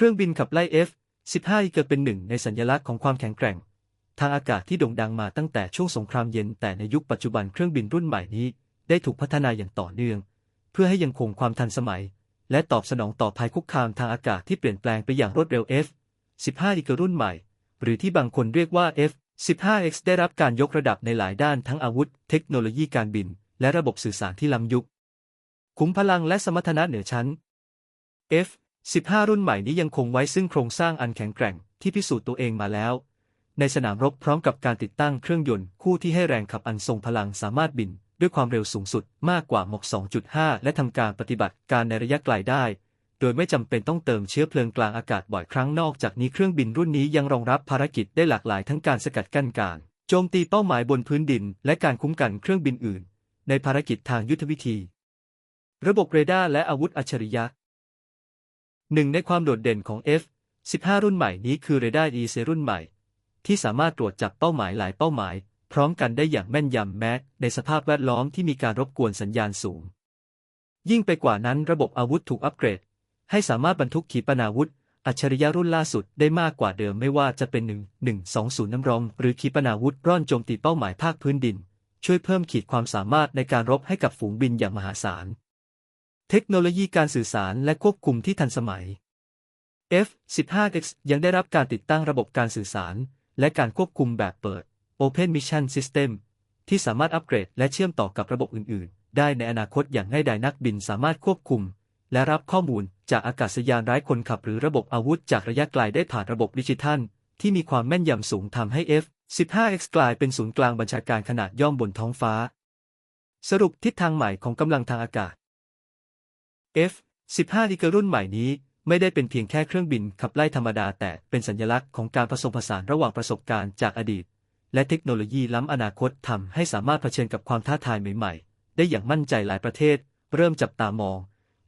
เครื่องบินขับไล่ F-15 อีกเป็นหนึ่งในสัญลักษณ์ของความแข็งแกร่ง ทางอากาศที่โด่งดังมาตั้งแต่ช่วงสงครามเย็น แต่ในยุคปัจจุบันเครื่องบินรุ่นใหม่นี้ ได้ถูกพัฒนาอย่างต่อเนื่อง เพื่อให้ยังคงความทันสมัย และตอบสนองต่อภัยคุกคามทางอากาศที่เปลี่ยนแปลงไปอย่างรวดเร็ว F-15 อีกรุ่นใหม่ หรือที่บางคนเรียกว่า F-15X ได้รับการยกระดับในหลายด้านทั้งอาวุธ เทคโนโลยีการบิน และระบบสื่อสารที่ล้ำยุค คุ้มพลังและสมรรถนะเหนือชั้น F 15 รุ่นใหม่นี้ยังคงไว้ซึ่งโครงสร้างอันแข็งแกร่งที่พิสูจน์ตัวเองมาแล้ว ในสนามรบพร้อมกับการติดตั้งเครื่องยนต์คู่ที่ให้แรงขับอันทรงพลังสามารถบิน ด้วยความเร็วสูงสุดมากกว่า Mach 2.5 และทำการปฏิบัติการในระยะไกลได้ โดยไม่จำเป็นต้องเติมเชื้อเพลิงกลางอากาศบ่อยครั้งนอกจากนี้เครื่องบินรุ่นนี้ยังรองรับภารกิจได้หลากหลายทั้งการสกัดกั้นการโจมตีเป้าหมายบนพื้นดิน และการคุ้มกันเครื่องบินอื่น ในภารกิจทางยุทธวิธี ระบบเรดาร์และอาวุธอัจฉริยะ หนึ่งในความโดดเด่นของ F-15 รุ่นใหม่นี้คือเรดาร์ EC รุ่นใหม่ ที่สามารถตรวจจับเป้าหมายหลายเป้าหมาย พร้อมกันได้อย่างแม่นยำแม้ ในสภาพแวดล้อมที่มีการรบกวนสัญญาณสูง ยิ่งไปกว่านั้นระบบอาวุธถูกอัปเกรด ให้สามารถบรรทุกขีปนาวุธ อัจฉริยะรุ่นล่าสุดได้มากกว่าเดิมไม่ว่าจะเป็น 1 1 2 0น้ำรอง หรือขีปนาวุธร่อนโจมตีเป้าหมายภาคพื้นดิน ช่วยเพิ่มขีดความสามารถในการรบให้กับฝูงบินอย่างมหาศาล เทคโนโลยีการสื่อสารและควบคุมที่ทันสมัย F-15X ยังได้รับการติดตั้งระบบการสื่อสาร และการควบคุมแบบเปิด Open Mission System ที่สามารถอัปเกรดและเชื่อมต่อกับระบบอื่น ๆ ได้ในอนาคตอย่างง่ายดายนักบินสามารถควบคุม และรับข้อมูลจากอากาศยานไร้คนขับหรือระบบอาวุธจากระยะไกลได้ผ่านระบบดิจิทัล ที่มีความแม่นยำสูงทำให้ F-15X กลายเป็นศูนย์กลางบัญชาการขนาดย่อมบนท้องฟ้า สรุปทิศทางใหม่ของกำลังทางอากาศ F-15 ดีเกร์รุ่นใหม่นี้ไม่ได้เป็นเพียงแค่เครื่องบินขับไล่ธรรมดาแต่เป็นสัญลักษณ์ของการผสมผสานระหว่างประสบการณ์จากอดีต และเทคโนโลยีล้ำอนาคตทำให้สามารถเผชิญกับความท้าทายใหม่ๆ ได้อย่างมั่นใจหลายประเทศ เริ่มจับตามอง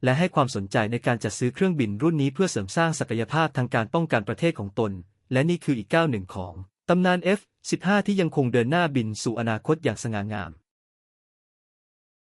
และให้ความสนใจในการจัดซื้อเครื่องบินรุ่นนี้เพื่อเสริมสร้างศักยภาพทางการป้องกันประเทศของตน และนี่คืออีกก้าวหนึ่งของตำนาน F-15 ที่ยังคงเดินหน้าบินสู่อนาคตอย่างสง่างาม